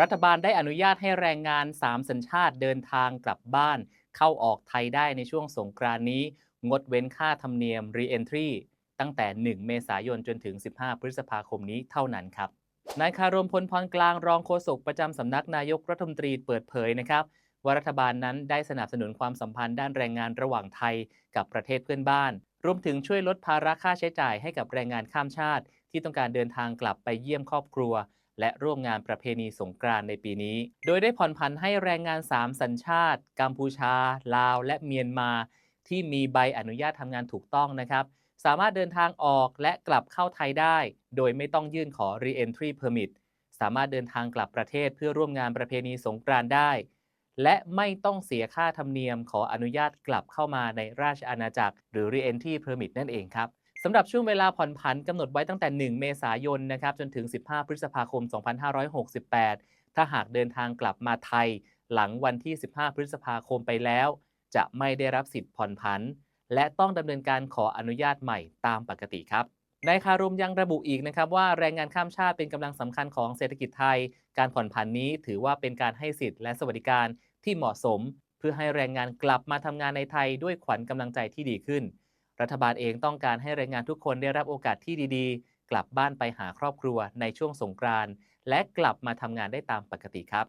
รัฐบาลได้อนุญาตให้แรงงาน 3 สัญชาติเดินทางกลับบ้าน เข้าออกไทยได้ในช่วงสงกรานนี้ งดเว้นค่าธรรมเนียม Re-entry ตั้งแต่ 1 เมษายนจนถึง 15 พฤษภาคมนี้เท่านั้นครับนายคารมพลพรกลางรองโฆษกประจำสำนักนายกรัฐมนตรีเปิดเผยนะครับว่ารัฐบาลนั้นได้สนับสนุนความสัมพันธ์ด้านแรงงานระหว่างไทยกับประเทศเพื่อนบ้าน รวมถึงช่วยลดภาระค่าใช้จ่ายให้กับแรงงานข้ามชาติ ที่ต้องการเดินทางกลับไปเยี่ยมครอบครัว และร่วมงานประเพณีสงกรานต์ในปีนี้ โดยได้ผ่อนผันให้แรงงาน 3 สัญชาติ กัมพูชา ลาว และเมียนมา ที่มีใบอนุญาตทำงานถูกต้องนะครับ สามารถเดินทางออกและกลับเข้าไทยได้ โดยไม่ต้องยื่นขอ Re-entry Permit สามารถเดินทางกลับประเทศเพื่อร่วมงานประเพณีสงกรานต์ได้ และไม่ต้องเสียค่าธรรมเนียมขออนุญาตกลับเข้ามาในราชอาณาจักร หรือ Re-entry Permit นั่นเองครับ สำหรับช่วงเวลาผ่อนผันกำหนดไว้ตั้งแต่ 1 เมษายนนะครับจนถึง 15 พฤษภาคม 2568 ถ้าหากเดินทางกลับมาไทย หลังวันที่ 15 พฤษภาคมไปแล้ว จะไม่ได้รับสิทธิ์ผ่อนผัน และต้องดำเนินการขออนุญาตใหม่ตามปกติครับนายคารุมยังระบุอีกนะครับว่าแรงงานข้ามชาติเป็นกำลังสำคัญของเศรษฐกิจไทย การผ่อนผันนี้ถือว่าเป็นการให้สิทธิ์และสวัสดิการที่เหมาะสม เพื่อให้แรงงานกลับมาทำงานในไทยด้วยขวัญกำลังใจที่ดีขึ้น รัฐบาลเองต้องการให้แรงงานทุกคนได้รับโอกาสที่ดีๆ กลับบ้านไปหาครอบครัวในช่วงสงกรานต์และกลับมาทำงานได้ตามปกติครับ